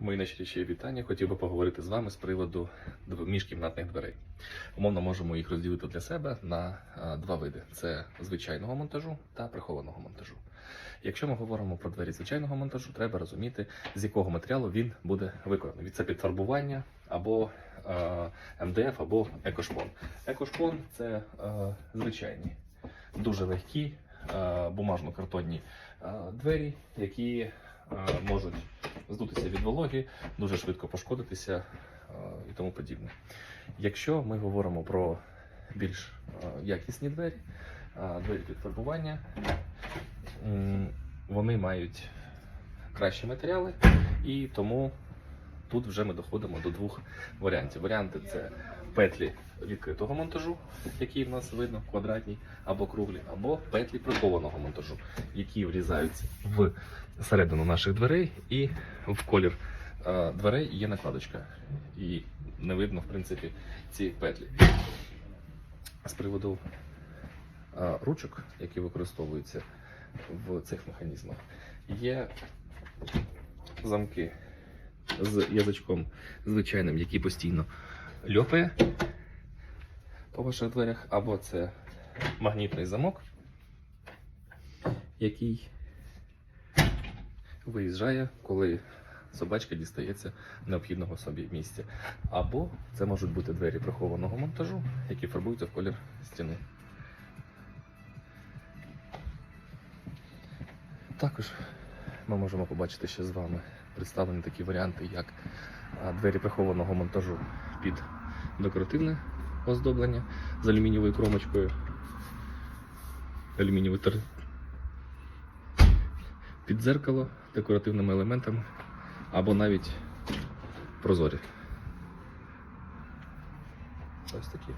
Мої найщиріші вітання. Хотів би поговорити з вами з приводу міжкімнатних дверей. Умовно можемо їх розділити для себе на два види: це звичайного монтажу та прихованого монтажу. Якщо ми говоримо про двері звичайного монтажу, треба розуміти, з якого матеріалу він буде виконаний. Від це підфарбування або е, МДФ, або екошпон. Екошпон це е, звичайні, дуже легкі е, бумажно-картонні е, двері, які е, можуть здутися від вологи, дуже швидко пошкодитися е, і тому подібне. Якщо ми говоримо про більш е, якісні двері, е, двері під фарбування, вони мають кращі матеріали, і тому тут вже ми доходимо до двох варіантів. Варіанти це петлі відкритого монтажу, які в нас видно, квадратні або круглі, або петлі прихованого монтажу, які врізаються в середину наших дверей і в колір е, дверей є накладочка. І не видно, в принципі, ці петлі. З приводу е, ручок, які використовуються в цих механізмах, є замки з язичком звичайним, який постійно льопає по ваших дверях, або це магнітний замок, який виїжджає, коли собачка дістається необхідного собі місця. Або це можуть бути двері прихованого монтажу, які фарбуються в колір стіни. Також ми можемо побачити ще з вами представлені такі варіанти, як двері прихованого монтажу під декоративне оздоблення з алюмінієвою кромочкою, алюмінієвий тер... під дзеркало декоративними елементами або навіть прозорі. Ось такі.